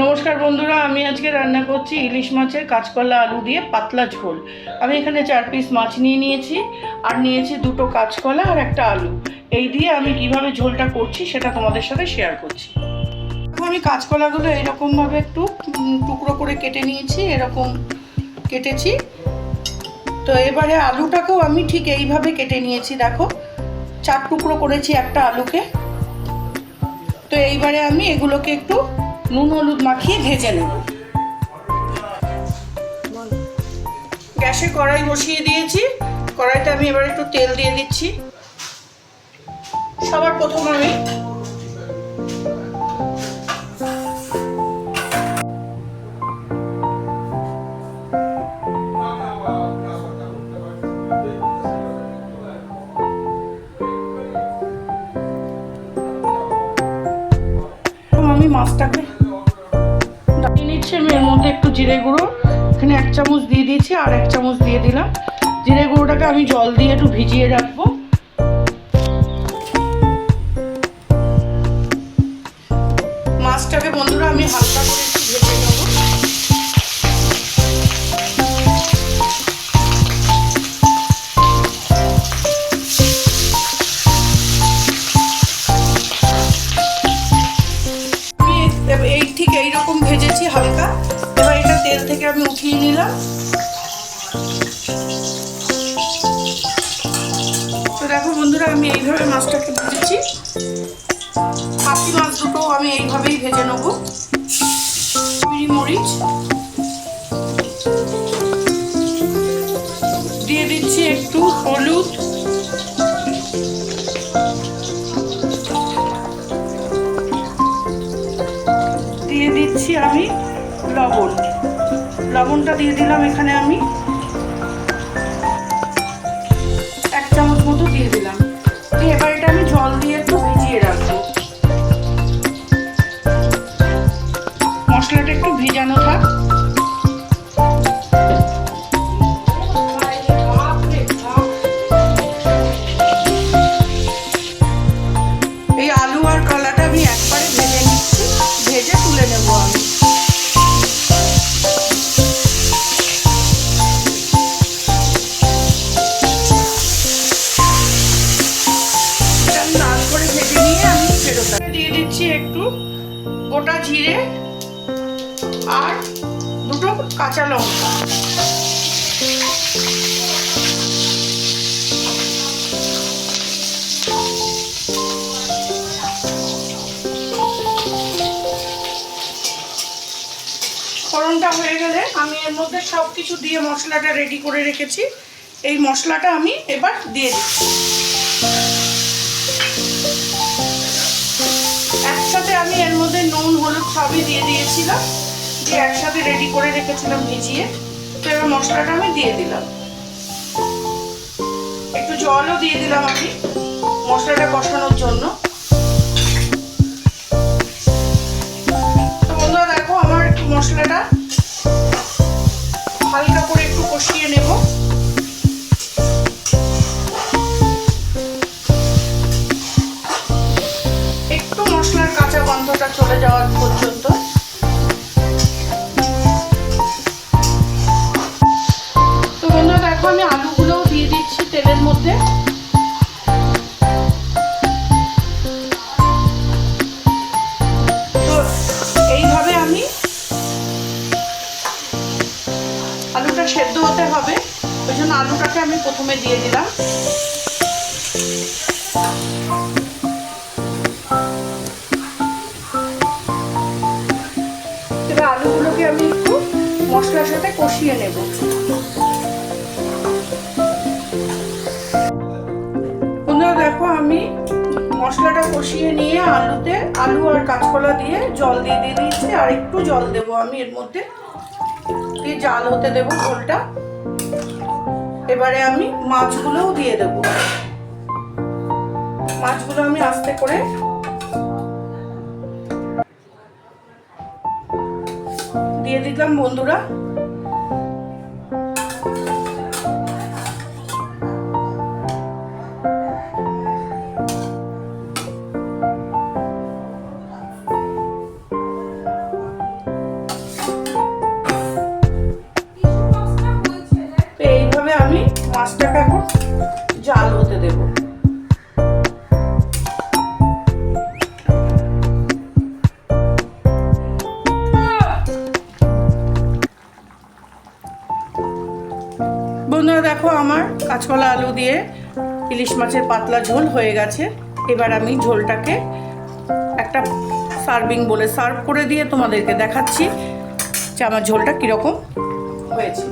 নমস্কার বন্ধুরা, আমি আজকে রান্না করছি ইলিশ মাছের কাঁচকলা আলু দিয়ে পাতলা ঝোল। আমি এখানে চার পিস মাছ নিয়ে নিয়েছি, আর নিয়েছি দুটো কাঁচকলা আর একটা আলু। এই দিয়ে আমি কীভাবে ঝোলটা করছি সেটা তোমাদের সাথে শেয়ার করছি। আমি কাঁচকলাগুলো এরকমভাবে একটু টুকরো করে কেটে নিয়েছি, এরকম কেটেছি। তো এবারে আলুটাকেও আমি ঠিক এইভাবে কেটে নিয়েছি, দেখো। চার টুকরো করেছি একটা আলুকে। তো এইবারে আমি এগুলোকে একটু নুন হলুদ মাখিয়ে ভেজে নেব। গ্যাসে কড়াই বসিয়ে দিয়েছি। কড়াইতে আমি এবার একটু তেল দিয়ে দিচ্ছি। সবার প্রথম আমি আমি মাছটাকে আমি এর মধ্যে একটু জিরে গুঁড়ো, এখানে এক চামচ দিয়ে দিয়েছি আর এক চামচ দিয়ে দিলাম। জিরে গুঁড়োটাকে আমি জল দিয়ে একটু ভিজিয়ে রাখব। মাছটাকে বন্ধুরা আমি হালকা করে একটু ভেজে উঠিয়ে তো দেখো বন্ধুরা, আমি এইভাবে মাছটাকে ভেজেছি। পাখি মাছ দুটো আমি এইভাবেই ভেজে নেব। পিড়ি মরিচ। দিয়ে দিচ্ছি একটু হলুদ। দিয়ে দিচ্ছি আমি লবণ। লবণটা দিয়ে দিলাম এখানে আমি। এক চামচ মতো দিয়ে দিলাম। এবার এটা আমি জল দিয়ে একটু ভিজিয়ে রাখব। মশলাটা একটু ভিজানো গোটা জিরে আর দুটো কাঁচা লঙ্কা। ফোড়নটা হয়ে গেলে আমি এর মধ্যে সব কিছু দিয়ে মশলাটা রেডি করে রেখেছি। এই মশলাটা আমি এবার দিয়ে দিচ্ছি। আমি এর মধ্যে নুন, হলুদ সবই দিয়ে দিয়েছিলাম। দিয়ে একসাথে রেডি করে রেখেছিলাম ভিজিয়ে। তো এবার মশলাটা আমি দিয়ে দিলাম। একটু জলও দিয়ে দিলাম আমি মশলাটা কষানোর জন্য। দেখো আমার একটু মশলাটা হালকা করে একটু কষিয়ে নেব। চলে যাওয়ার পর্যন্ত। তো দেখো, আমি আলুগুলোও দিয়ে দিচ্ছি তেলের মধ্যে। তো এইভাবে আমি আলুটা সেদ্ধ হতে হবে। ওই জন্য আলুটাকে আমি প্রথমে দিয়ে দিলাম। আলুগুলোকে আমি একটু মশলার সাথে কষিয়ে নেব। বন্ধুরা, দেখো, আমি মশলাটা কষিয়ে নিয়ে আলুতে আলু আর কাঁচকলা দিয়ে জল দিয়ে দিয়ে দিয়েছি, আর একটু জল দেব আমি এর মধ্যে। দিয়ে জাল হতে দেব ঝোলটা। এবারে আমি মাছগুলোও দিয়ে দেব। মাছগুলো আমি আস্তে করে দিয়ে দিলাম বন্ধুরা। এইভাবে আমি মাছটাকে এখন জাল হতে দেবো। দেখো আমার কাঁচকলা আলু দিয়ে ইলিশ মাছের পাতলা ঝোল হয়ে গেছে। এবার আমি ঝোলটাকে একটা সার্ভিং বলে সার্ভ করে দিয়ে তোমাদেরকে দেখাচ্ছি যে আমার ঝোলটা কীরকম হয়েছে।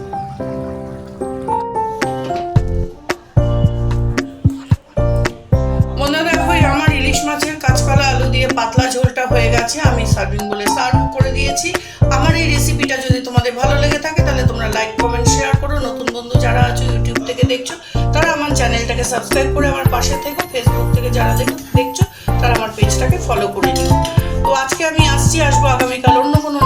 বন্ধুরা দেখো আমার ইলিশ মাছের কাঁচকলা আলু দিয়ে পাতলা ঝোলটা হয়ে গেছে, আমি সার্ভিং বলে সার্ভ করে দিয়েছি। আমার এই রেসিপিটা যদি তোমাদের ভালো লেগে থাকে, তাহলে তোমরা লাইক কমেন্ট শেয়ার করো। নতুন বন্ধু যারা আছো থেকে দেখছ, তারা আমার চ্যানেলটাকে সাবস্ক্রাইব করে আমার পাশে থেকো ফেসবুক থেকে যারা দেখছ, তারা আমার পেজটাকে ফলো করে নিও। তো আজকে আমি আসছি, আসব আগামীকাল অন্য কোনো